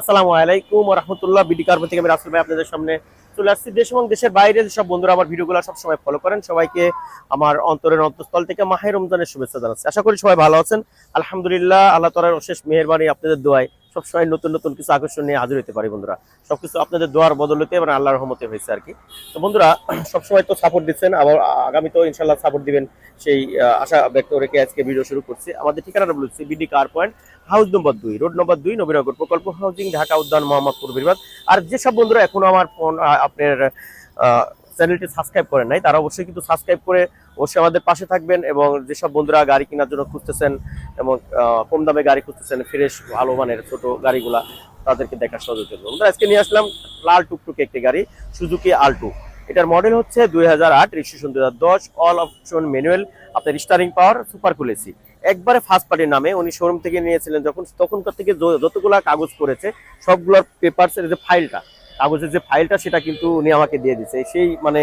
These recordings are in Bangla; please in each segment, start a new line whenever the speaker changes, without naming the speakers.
আসসালামু আলাইকুম রহমতুল্লাহ বিডি কার্বন থেকে আমি রাসুল ভাই আপনাদের সামনে চলে আসছি। দেশ এবং দেশের বাইরে যেসব বন্ধুরা আমার ভিডিওগুলো সবসময় ফলো করেন, সবাইকে আমার অন্তরের অন্তঃস্থল থেকে মাহের রমজানের শুভেচ্ছা জানাচ্ছি। আশা করি সবাই ভালো আছেন। আলহামদুলিল্লাহ, আল্লাহ তালার অশেষ মেহরবানি আপনাদের দোয়ায়। সবসময় নতুন নতুন কিছু আকর্ষণ নিয়ে হাজির হতে পারি বন্ধুরা। সবকিছু আপনাদের দোয়ার বদলতে এবং আল্লাহর রহমতে হয়েছে আর কি। তো বন্ধুরা, সবসময় তো সাপোর্ট দিচ্ছেন, আবার আগামী তো ইনশাল্লাহ সাপোর্ট দিবেন সেই আশা ব্যক্ত রেখে আজকে ভিডিও শুরু করছি। আমাদের ঠিকানাটা বলছি BD car point house number দুই রোড নম্বর দুই, নবীনগর প্রকল্প হাউজিং ঢাকা উদ্যান, মোহাম্মদপুর বিরবাদ আর যেসব বন্ধুরা এখনও আমার ফোন আপনার চ্যানেলটি সাবস্ক্রাইব করেন নাই, তারা অবশ্যই কিন্তু সাবস্ক্রাইব করে অবশ্যই আমাদের পাশে থাকবেন এবং যেসব বন্ধুরা গাড়ি কেনার জন্য খুঁজতেছেন এবং কম দামে গাড়ি খুঁজতেছেন, ফ্রেশ, ভালো মানের ছোট গাড়িগুলা, তাদেরকে দেখার সহযোগ করব আমরা আজকে নিয়ে আসলাম লাল টুকটুকে একটি গাড়ি, সুজুকি আলটু। এটার মডেল হচ্ছে দুই হাজার আট রেজিস্ট্রেশন দুই হাজার দশ অল অপশন ম্যানুয়াল আপনার স্টারিং পাওয়ার সুপার কুলেসি একবারে ফার্স্ট পার্টির নামে, উনি শোরুম থেকে নিয়েছিলেন যখন, তখনকার থেকে যতগুলা কাগজ করেছে, সবগুলোর পেপারসের যে ফাইলটা কাগজের যে ফাইলটা, সেটা কিন্তু উনি আমাকে দিয়ে দিছে সেই মানে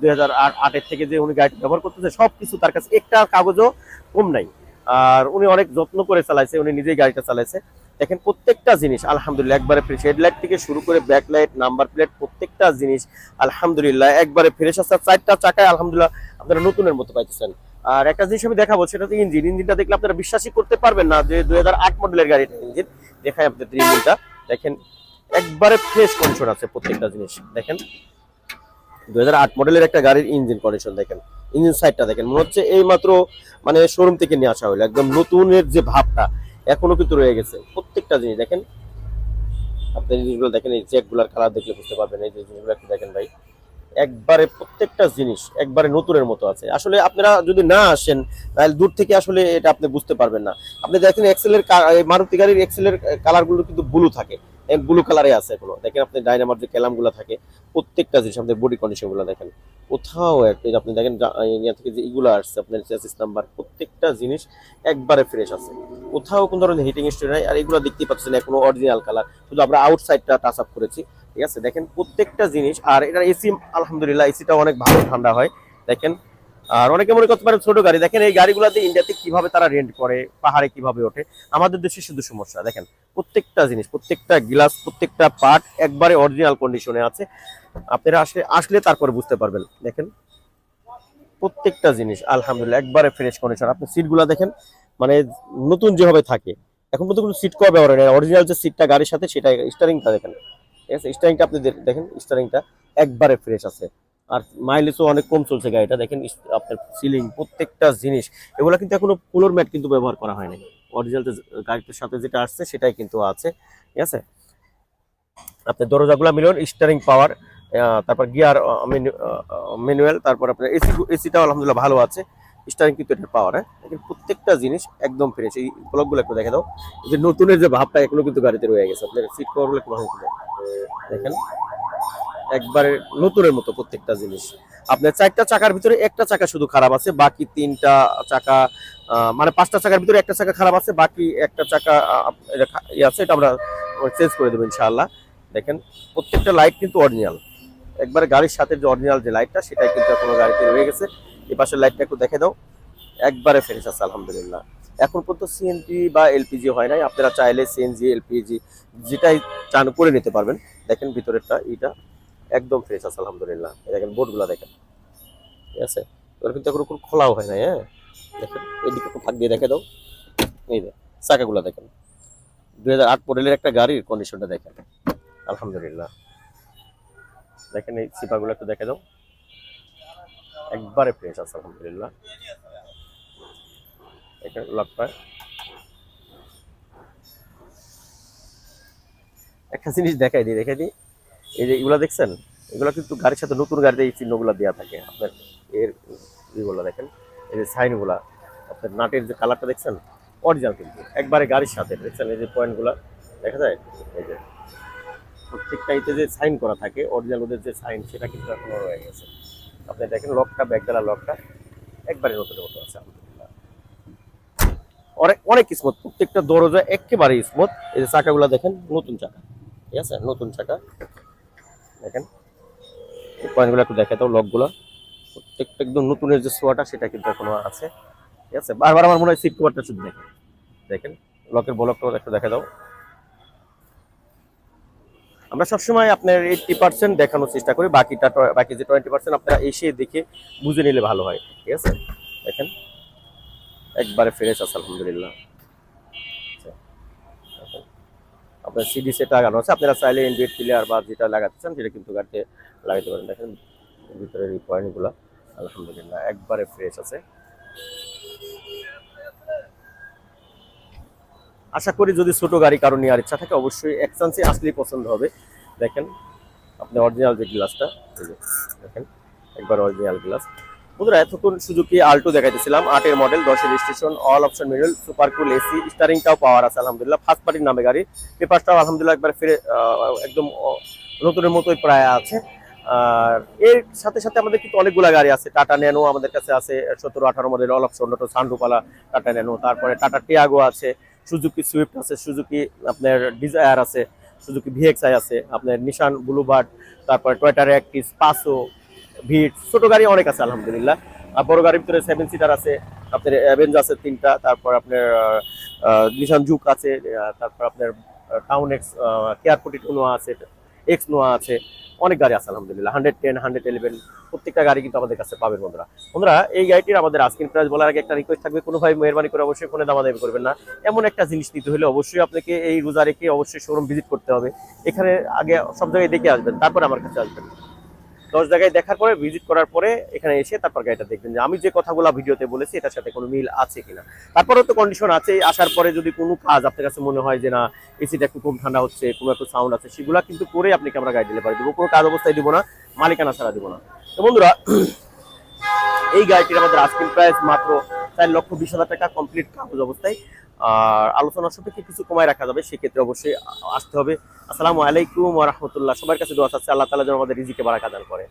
দুই হাজার আটের থেকে যে উনি গাড়িটি ব্যবহার করতেছে সব কিছু তার কাছে, একটা কাগজও কম নাই। আর উনি অনেক যত্ন করে চালাইছে, উনি নিজেই গাড়িটা চালাইছে। দেখেন, প্রত্যেকটা জিনিস, আলহামদুলিল্লাহ, একবারে ফ্রেশ হেডলাইট থেকে শুরু করে ব্যাকলাইট, নাম্বার প্লেট, প্রত্যেকটা জিনিস, আলহামদুলিল্লাহ, একবারে ফ্রেশ আছে। চারটা চাকায়, আলহামদুলিল্লাহ, আপনারা নতুনের মতো পাইতেছেন। আর একটা জিনিস আমি দেখাবো, সেটা তো ইঞ্জিন। ইঞ্জিনটা দেখলে আপনারা বিশ্বাসই করতে পারবেন না যে দুই হাজার আট মডেলের গাড়িটা ইঞ্জিন। দেখাই আপনাদের ইঞ্জিনটা দেখেন একবারে ফ্রেশ কন্ডিশন আছে প্রত্যেকটা জিনিস, দেখেন। দুই হাজার আট মডেলের একটা গাড়ির ইঞ্জিন কন্ডিশন দেখেন। ইঞ্জিন সাইডটা দেখেন, মনে হচ্ছে এই মাত্র মানে শোরুম থেকে নিয়ে আসা হলো। একদম নতুনের যে ভাবটা এখনও কিন্তু রয়ে গেছে। প্রত্যেকটা জিনিস দেখেন। আপনি জিনিসগুলো দেখেন, এই চেকগুলোর কালার দেখলে বুঝতে পারবেন, এই যে জিনিসগুলো একটু দেখেন ভাই। একবারে প্রত্যেকটা জিনিস একবারে নতুনের মতো আছে। আসলে আপনারা যদি না আসেন, তাহলে দূর থেকে আসলে এটা আপনি বুঝতে পারবেন না। আপনি দেখেন এক্সেলের মারুতি গাড়ির এক্সেলের কালারগুলো কিন্তু ব্লু থাকে। ব্লু কালারে আছে এখনও। দেখেন আপনি ডাইনামার যে ক্যালামগুলো থাকে, প্রত্যেকটা জিনিস আপনার বডি কন্ডিশনগুলো দেখেন। কোথাও একটা আপনি দেখেন যা- ইয়া থেকে যে ইগুলো আসছে, আপনার চেসিস নাম্বার প্রত্যেকটা জিনিস একবারে ফ্রেশ আছে। কোথাও কোনো ধরনের হিটিং স্টোরি নাই, আর এগুলো দেখতেই পাচ্ছেন এখনও অরিজিনাল কালার শুধু আমরা আউটসাইডটা টাচ আপ করেছি, ঠিক আছে? দেখেন প্রত্যেকটা জিনিস, আর এটার এসি আলহামদুলিল্লাহ এসিটা অনেক ভালো ঠান্ডা হয়। দেখেন, আর অনেকে মনে করতে পারেন ছোট গাড়ি। দেখেন এই গাড়িগুলোতে ইন্ডিয়াতে কীভাবে তারা রেন্ট করে, পাহাড়ে কীভাবে ওঠে, আমাদের দেশে শুধু সমস্যা। দেখেন প্রত্যেকটা জিনিস, প্রত্যেকটা গ্লাস, প্রত্যেকটা পার্ট একবারে অরিজিনাল কন্ডিশনে আছে। আপনারা আসলে আসলে তারপরে বুঝতে পারবেন। দেখেন, প্রত্যেকটা জিনিস, আলহামদুলিল্লাহ, একবারে ফ্রেশ কন্ডিশন আপনি সিটগুলো দেখেন মানে নতুন যেভাবে থাকে। এখন পর্যন্ত কোনো সিট করা ব্যবহার নেই অরিজিনাল যে সিটটা গাড়ির সাথে, সেটা স্টারিংটা দেখেন। ঠিক আছে? স্টারিংটা আপনি দেখেন স্টারিংটা একবারে ফ্রেশ আছে। আর মাইলেজও অনেক কম চলছে গাড়িটা। দেখেন, আপনার সিলিং প্রত্যেকটা জিনিস, এগুলো কিন্তু এখনও ফ্লোর ম্যাট কিন্তু ব্যবহার করা হয়নি অরিজিনাল গাড়িটার সাথে যেটা আসছে সেটাই কিন্তু আছে, ঠিক আছে? আপনার দরজাগুলো মিলন স্টারিং পাওয়ার তারপর গিয়ার ম্যানুয়াল তারপর আপনার এসি এসিটাও আলহামদুলিল্লাহ ভালো আছে স্টারিং কিন্তু এটা পাওয়ার হ্যাঁ? প্রত্যেকটা জিনিস একদম ফ্রেশ এই ব্লকগুলো একটু দেখে দাও। যে নতুনের যে ভাবটা এখনও কিন্তু গাড়িতে রয়ে গেছে, আপনার সিট কভারগুলো একটু ভালো দেখেন। একবারে নতুনের মতো প্রত্যেকটা জিনিস। আপনার চারটা চাকার ভিতরে একটা চাকা শুধু খারাপ আছে, বাকি তিনটা চাকা মানে পাঁচটা চাকার ভিতরে একটা চাকা খারাপ আছে, বাকি একটা চাকা এটা ইয়ে আছে, এটা আমরা চেঞ্জ করে দেবো ইনশাআল্লাহ। দেখেন, প্রত্যেকটা লাইট কিন্তু অরিজিনাল একবারে গাড়ির সাথে যে অরিজিনাল যে লাইটটা সেটাই কিন্তু কোনো গাড়িতে রয়ে গেছে। এই পাশের লাইটটা একটু দেখে দাও। একবারে ফেরেস আছে, আলহামদুলিল্লাহ। এখন পর্যন্ত সিএনজি বা এলপিজি হয় নাই। আপনারা চাইলে সিএনজি এলপিজি যেটাই চান করে নিতে পারবেন। দেখেন ভিতরেরটা, এইটা। একদম ফ্রেশ আছে, আলহামদুলিল্লাহ। দেখেন বোর্ডগুলো দেখেন। ঠিক আছে? এবার কিন্তু এখন কোনো খোলাও হয় না হ্যাঁ? দেখেন, এদিকে একটু ফাঁক দিয়ে দেখে দাও। এই চাকাগুলো দেখেন। দুই হাজার আট মডেলের একটা গাড়ির কন্ডিশনটা দেখেন। আলহামদুলিল্লাহ। দেখেন এই সিপাগুলো একটু দেখে দাও। একবারে ফ্রেশ আছে, আলহামদুলিল্লাহ। এখানে লকটা একটা জিনিস দেখাই দিই দেখাই দিই। এই যে এগুলো দেখছেন? এগুলো কিন্তু গাড়ির সাথে নতুন গাড়িতে এই চিহ্নগুলো দেওয়া থাকে। আপনার এর ইগুলো দেখেন, এই যে সাইনগুলা, আপনার নাটের যে কালারটা দেখছেন? অরিজিনাল কিন্তু। একবারে গাড়ির সাথে, দেখছেন? এই যে পয়েন্টগুলো, দেখা যায়? এই যে প্রত্যেকটাইতে যে সাইন করা থাকে অরিজিনাল ওদের যে সাইন, সেটা কিন্তু এখনও রয়ে গেছে। আপনি দেখেন, লকটা ব্যাকডালা লকটা একবারে নতুন মতো আছে অনেক অনেক স্মুথ প্রত্যেকটা দরজা একেবারে স্মুথ এই যে চাকাগুলো দেখেন, নতুন চাকা। ঠিক আছে? নতুন চাকা। দেখেন। এই পয়েন্টগুলো একটু দেখে দাও লকগুলো প্রত্যেকটা একদম নতুনের যে সোয়াটা সেটা কিন্তু এখনও আছে। ঠিক আছে? বারবার আমার মনে হয় সিট কভারটা শুধু দেখেন। দেখেন? লকের বলকটা একটু দেখে দাও। আমরা সবসময় আপনার এইটটি পার্সেন্ট দেখানোর চেষ্টা করি, বাকিটা বাকি যে টোয়েন্টি পার্সেন্ট আপনারা এসে দেখে বুঝে নিলে ভালো হয়। ঠিক আছে? দেখেন? একবারে ফ্রেশ আছে, আলহামদুলিল্লাহ আচ্ছা, দেখেন। আপনার সিডি সেট লাগানো আছে, আপনারা চাইলে এনডিএড প্লেয়ার বা যেটা লাগাতে চান, সেটা কিন্তু গাড়িতে লাগাতে পারেন। দেখেন, ভিতরের এই পয়েন্টগুলো আলহামদুলিল্লাহ, একবারে ফ্রেশ আছে। আশা করি যদি ছোট গাড়ি কারও নেওয়ার ইচ্ছা থাকে, অবশ্যই এক চান্সে আসলেই পছন্দ হবে। দেখেন আপনি অরিজিনাল যে গ্লাসটা দেখেন, একবার অরিজিনাল গ্লাস বন্ধুরা, এতক্ষণ সুজুকি আল্টো দেখাইতেছিলাম, আটের মডেল দশের station all option middle super cool AC স্টারিংটাও power আছে, আলহামদুলিল্লাহ। ফার্স্ট পার্টির নামে গাড়ি। পেপারটাও আলহামদুলিল্লাহ একবার ফিরে একদম নতুনের মতোই প্রায় আছে। আর এর সাথে সাথে আমাদের কিন্তু অনেকগুলা গাড়ি আছে। টাটা ন্যানো আমাদের কাছে আছে, সতেরো, আঠারো মডেল অল অপশন সানরুপালা টাটা ন্যানো তারপরে টাটা টিয়াগো আছে সুজুকি সুইফট আছে সুজুকি আপনার ডিজায়ার আছে সুজুকি ভিএক্সআই আছে, আপনার নিশান ব্লুবার্ড তারপরে টয়টার অ্যাক্টিস পাসো ভিট ছোট গাড়ি অনেক আছে, আলহামদুলিল্লাহ। আর বড় গাড়ির ভিতরে সেভেন সিটার আছে, আপনার অ্যাভেঞ্জ আছে তিনটা, তারপর আপনার নিশান জুক আছে তারপর আপনার town X care forty two Noah আছে এক্স নোয়া আছে, অনেক গাড়ি আছে, আলহামদুলিল্লাহ। হান্ড্রেড টেন হান্ড্রেড ইলেভেন প্রত্যেকটা গাড়ি কিন্তু আমাদের কাছে পাবেন বন্ধুরা। বন্ধুরা, এই গাড়িটির আমাদের আস্কিং প্রাইস বলার আগে একটা রিকোয়েস্ট থাকবে, কোনো ভাই মেহরবানি করে অবশ্যই ফোনে দামাদামি করবেন না। এমন একটা জিনিস নিতে হলে অবশ্যই আপনাকে এই রোজারেকে অবশ্যই শোরুম ভিজিট করতে হবে। এখানে আগে সব জায়গায় দেখে আসবেন, তারপরে আমার কাছে আসবেন। দশ জায়গায় দেখার পরে ভিজিট করার পরে এখানে এসে তারপর গাড়িটা দেখবেন যে আমি যে কথাগুলো ভিডিওতে বলেছি, এটার সাথে কোনো মিল আছে কিনা। তারপরেও তো কন্ডিশন আছে, আসার পরে যদি কোনো কাজ আপনার কাছে মনে হয় যে না এসিটা একটু কম ঠান্ডা হচ্ছে কোনো একটু সাউন্ড আছে, সেগুলো কিন্তু করে আপনাকে আমরা গাড়ি দিলে পারি দেবো। কোনো কাজ অবস্থায় দিব না, মালিকানা ছাড়া দিব না। তো বন্ধুরা, এই গাড়িটির আমাদের আজকের প্রাইস মাত্র চার লক্ষ বিশ হাজার টাকা কমপ্লিট কাগজ অবস্থায়। আর আলোচনার সাপেক্ষে কিছু কমায় রাখা যাবে, সেক্ষেত্রে অবশ্যই আসতে হবে। আসসালামু আলাইকুম রহমতুল্লাহ। সবার কাছে দোয়া আছে আল্লাহ তালা যেন আমাদের রিজিকে বারাকা দান করে